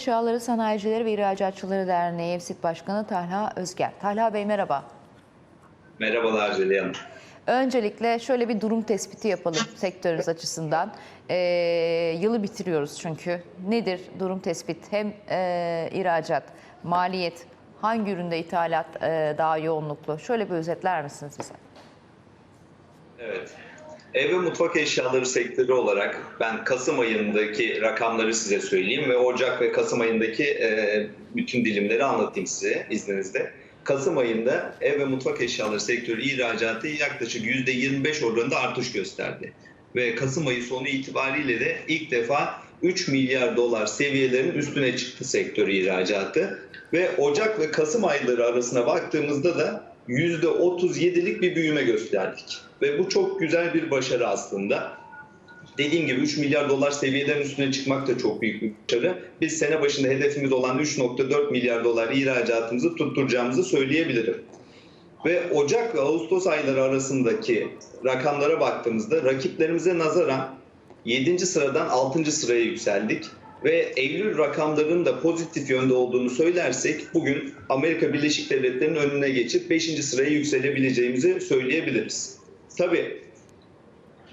Eşyaları Sanayicileri ve İhracatçıları Derneği EFSİT Başkanı Talha Özger. Talha Bey merhaba. Merhabalar Zeliha Hanım. Öncelikle şöyle bir durum tespiti yapalım sektörünüz açısından. Ee, yılı bitiriyoruz çünkü. Nedir durum tespit? Hem e, ihracat, maliyet, hangi üründe ithalat e, daha yoğunluklu? Şöyle bir özetler misiniz bize? Evet. Ev ve mutfak eşyaları sektörü olarak ben Kasım ayındaki rakamları size söyleyeyim ve Ocak ve Kasım ayındaki e, bütün dilimleri anlatayım size izninizle. Kasım ayında ev ve mutfak eşyaları sektörü ihracatı yaklaşık %25 oranında artış gösterdi. Ve Kasım ayı sonu itibariyle de ilk defa 3 milyar dolar seviyelerinin üstüne çıktı sektör ihracatı. Ve Ocak ve Kasım ayları arasına baktığımızda da %37'lik bir büyüme gösterdik. Ve bu çok güzel bir başarı aslında. Dediğim gibi 3 milyar dolar seviyeden üstüne çıkmak da çok büyük bir başarı. Biz sene başında hedefimiz olan 3.4 milyar dolar ihracatımızı tutturacağımızı söyleyebilirim. Ve Ocak ve Ağustos ayları arasındaki rakamlara baktığımızda rakiplerimize nazaran 7. sıradan 6. sıraya yükseldik. Ve Eylül rakamlarının da pozitif yönde olduğunu söylersek bugün Amerika Birleşik Devletleri'nin önüne geçip 5. sıraya yükselebileceğimizi söyleyebiliriz. Tabii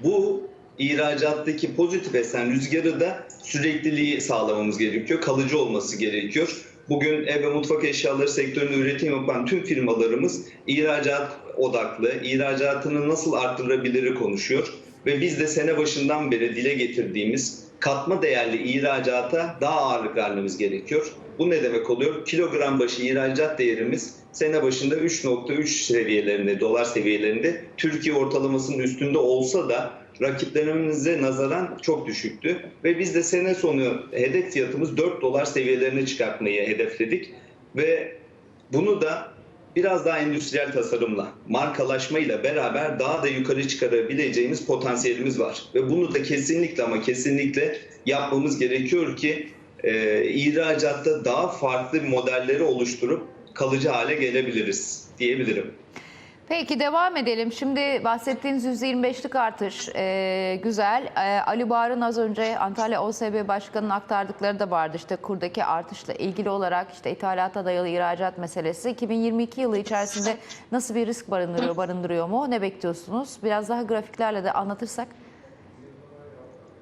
bu ihracattaki pozitif esen rüzgarı da sürekliliği sağlamamız gerekiyor. Kalıcı olması gerekiyor. Bugün ev ve mutfak eşyaları sektöründe üretim yapan tüm firmalarımız ihracat odaklı, ihracatını nasıl arttırabiliri konuşuyor. Ve biz de sene başından beri dile getirdiğimiz katma değerli ihracata daha ağırlık vermemiz gerekiyor. Bu ne demek oluyor? Kilogram başı ihracat değerimiz sene başında 3.3 seviyelerinde, dolar seviyelerinde Türkiye ortalamasının üstünde olsa da rakiplerimize nazaran çok düşüktü. Ve biz de sene sonu hedef fiyatımız 4 dolar seviyelerine çıkartmayı hedefledik. Ve bunu da biraz daha endüstriyel tasarımla, markalaşmayla beraber daha da yukarı çıkarabileceğimiz potansiyelimiz var. Ve bunu da kesinlikle ama kesinlikle yapmamız gerekiyor ki e, ihracatta daha farklı modelleri oluşturup kalıcı hale gelebiliriz diyebilirim. Peki devam edelim. Şimdi bahsettiğiniz %25'lik artış e, güzel. E, Ali Bağır'ın az önce Antalya OSB Başkanı'nın aktardıkları da vardı. İşte kurdaki artışla ilgili olarak işte ithalata dayalı ihracat meselesi 2022 yılı içerisinde nasıl bir risk barındırıyor, barındırıyor mu? Ne bekliyorsunuz? Biraz daha grafiklerle de anlatırsak.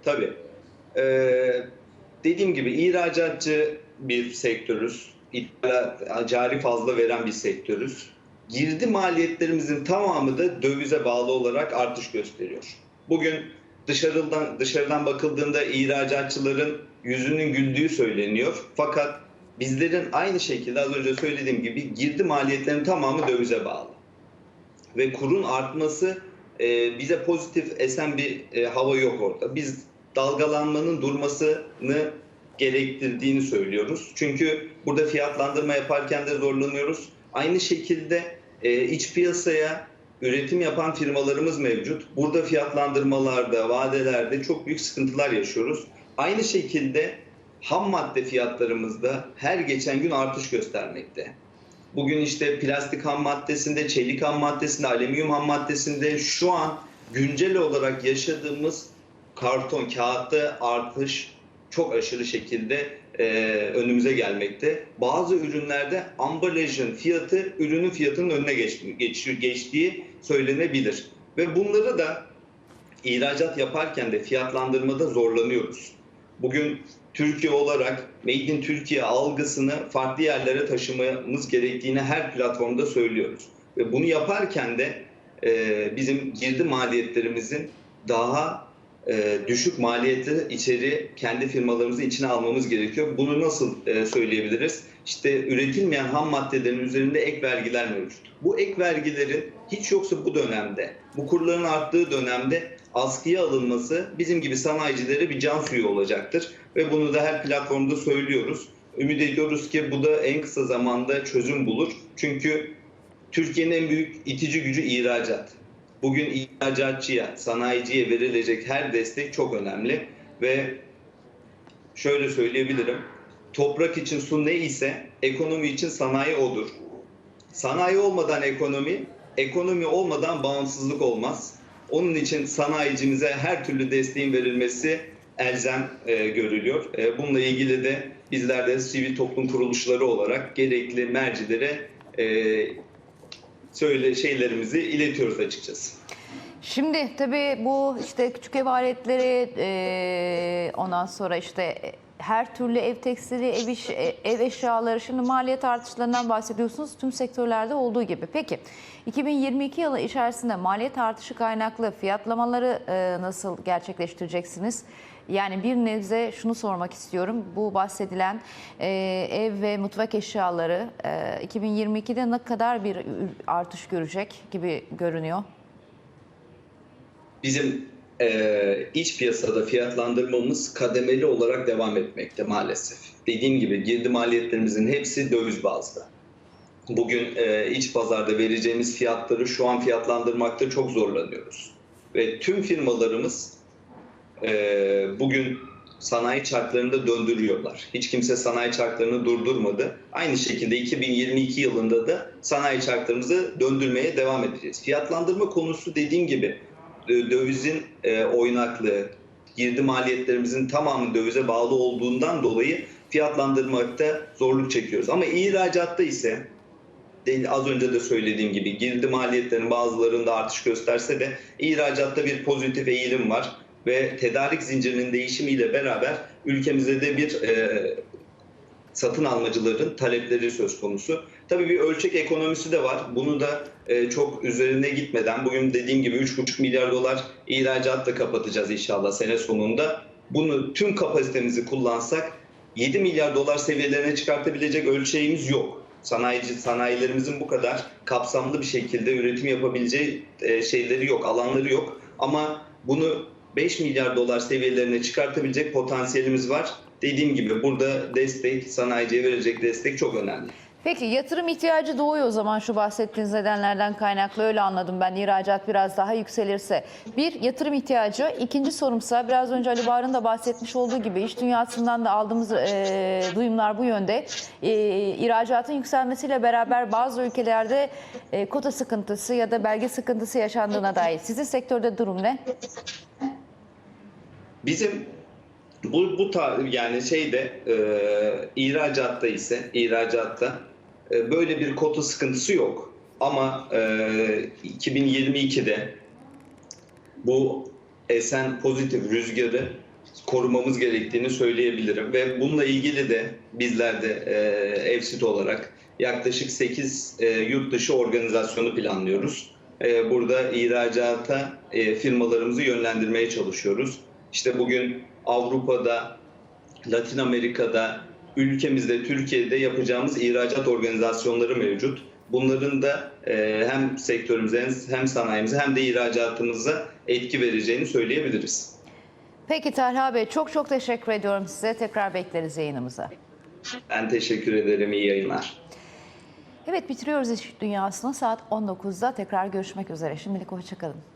Tabii. Ee, dediğim gibi ihracatçı bir sektörüz. İthalat, cari fazla veren bir sektörüz. Girdi maliyetlerimizin tamamı da dövize bağlı olarak artış gösteriyor. Bugün dışarıdan dışarıdan bakıldığında ihracatçıların yüzünün güldüğü söyleniyor. Fakat bizlerin aynı şekilde az önce söylediğim gibi girdi maliyetlerinin tamamı dövize bağlı. Ve kurun artması e, bize pozitif esen bir e, hava yok orada. Biz dalgalanmanın durmasını gerektirdiğini söylüyoruz. Çünkü burada fiyatlandırma yaparken de zorlanıyoruz. Aynı şekilde e, iç piyasaya üretim yapan firmalarımız mevcut. Burada fiyatlandırmalarda, vadelerde çok büyük sıkıntılar yaşıyoruz. Aynı şekilde ham madde fiyatlarımızda her geçen gün artış göstermekte. Bugün işte plastik ham maddesinde, çelik ham maddesinde, alüminyum ham maddesinde şu an güncel olarak yaşadığımız karton, kağıtta artış çok aşırı şekilde e, önümüze gelmekte. Bazı ürünlerde ambalajın fiyatı ürünün fiyatının önüne geç, geç, geçtiği söylenebilir. Ve bunları da ihracat yaparken de fiyatlandırmada zorlanıyoruz. Bugün Türkiye olarak Made in Türkiye algısını farklı yerlere taşımamız gerektiğini her platformda söylüyoruz. Ve bunu yaparken de e, bizim girdi maliyetlerimizin daha e, düşük maliyeti içeri kendi firmalarımızı içine almamız gerekiyor. Bunu nasıl e, söyleyebiliriz? İşte üretilmeyen ham maddelerin üzerinde ek vergiler mevcut. Bu ek vergilerin hiç yoksa bu dönemde, bu kurların arttığı dönemde askıya alınması bizim gibi sanayicilere bir can suyu olacaktır. Ve bunu da her platformda söylüyoruz. Ümit ediyoruz ki bu da en kısa zamanda çözüm bulur. Çünkü Türkiye'nin en büyük itici gücü ihracat. Bugün ihracatçıya, sanayiciye verilecek her destek çok önemli ve şöyle söyleyebilirim. Toprak için su ne ise ekonomi için sanayi odur. Sanayi olmadan ekonomi, ekonomi olmadan bağımsızlık olmaz. Onun için sanayicimize her türlü desteğin verilmesi elzem e, görülüyor. E, bununla ilgili de bizler de sivil toplum kuruluşları olarak gerekli mercilere e, söyle şeylerimizi iletiyoruz açıkçası. Şimdi tabii bu işte küçük ev aletleri e, ondan sonra işte her türlü ev tekstili, ev, iş, e, ev eşyaları şimdi maliyet artışlarından bahsediyorsunuz tüm sektörlerde olduğu gibi. Peki 2022 yılı içerisinde maliyet artışı kaynaklı fiyatlamaları e, nasıl gerçekleştireceksiniz? Yani bir nebze şunu sormak istiyorum. Bu bahsedilen e, ev ve mutfak eşyaları e, 2022'de ne kadar bir artış görecek gibi görünüyor? Bizim e, iç piyasada fiyatlandırmamız kademeli olarak devam etmekte maalesef. Dediğim gibi girdi maliyetlerimizin hepsi döviz bazlı. Bugün e, iç pazarda vereceğimiz fiyatları şu an fiyatlandırmakta çok zorlanıyoruz. Ve tüm firmalarımız e, bugün sanayi çarklarında döndürüyorlar. Hiç kimse sanayi çarklarını durdurmadı. Aynı şekilde 2022 yılında da sanayi çarklarımızı döndürmeye devam edeceğiz. Fiyatlandırma konusu dediğim gibi e, dövizin e, oynaklığı, girdi maliyetlerimizin tamamı dövize bağlı olduğundan dolayı fiyatlandırmakta zorluk çekiyoruz. Ama ihracatta ise az önce de söylediğim gibi girdi maliyetlerinin bazılarında artış gösterse de ihracatta bir pozitif eğilim var ve tedarik zincirinin değişimiyle beraber ülkemizde de bir e, satın almacıların talepleri söz konusu. Tabii bir ölçek ekonomisi de var. Bunu da e, çok üzerine gitmeden bugün dediğim gibi 3,5 milyar dolar ihracatla kapatacağız inşallah sene sonunda. Bunu tüm kapasitemizi kullansak 7 milyar dolar seviyelerine çıkartabilecek ölçeğimiz yok. Sanayici sanayilerimizin bu kadar kapsamlı bir şekilde üretim yapabileceği e, şeyleri yok, alanları yok. Ama bunu 5 milyar dolar seviyelerine çıkartabilecek potansiyelimiz var. Dediğim gibi burada destek, sanayiciye verecek destek çok önemli. Peki yatırım ihtiyacı doğuyor o zaman şu bahsettiğiniz nedenlerden kaynaklı öyle anladım ben ihracat biraz daha yükselirse. Bir yatırım ihtiyacı. İkinci sorumsa biraz önce Ali Bahar'ın da bahsetmiş olduğu gibi iş dünyasından da aldığımız e, duyumlar bu yönde. E, ihracatın yükselmesiyle beraber bazı ülkelerde e, kota sıkıntısı ya da belge sıkıntısı yaşandığına dair. Sizin sektörde durum ne? Bizim bu bu yani şeyde e, ihracatta ise ihracatta e, böyle bir kota sıkıntısı yok. Ama e, 2022'de bu esen pozitif rüzgarı korumamız gerektiğini söyleyebilirim ve bununla ilgili de bizler de e, EFSİT olarak yaklaşık 8 e, yurt dışı organizasyonu planlıyoruz. E, burada ihracata e, firmalarımızı yönlendirmeye çalışıyoruz. İşte bugün Avrupa'da, Latin Amerika'da, ülkemizde, Türkiye'de yapacağımız ihracat organizasyonları mevcut. Bunların da e, hem sektörümüze hem sanayimize hem de ihracatımıza etki vereceğini söyleyebiliriz. Peki Talha Bey çok çok teşekkür ediyorum size. Tekrar bekleriz yayınımıza. Ben teşekkür ederim. İyi yayınlar. Evet bitiriyoruz iş dünyasını saat 19'da tekrar görüşmek üzere. Şimdilik hoşçakalın.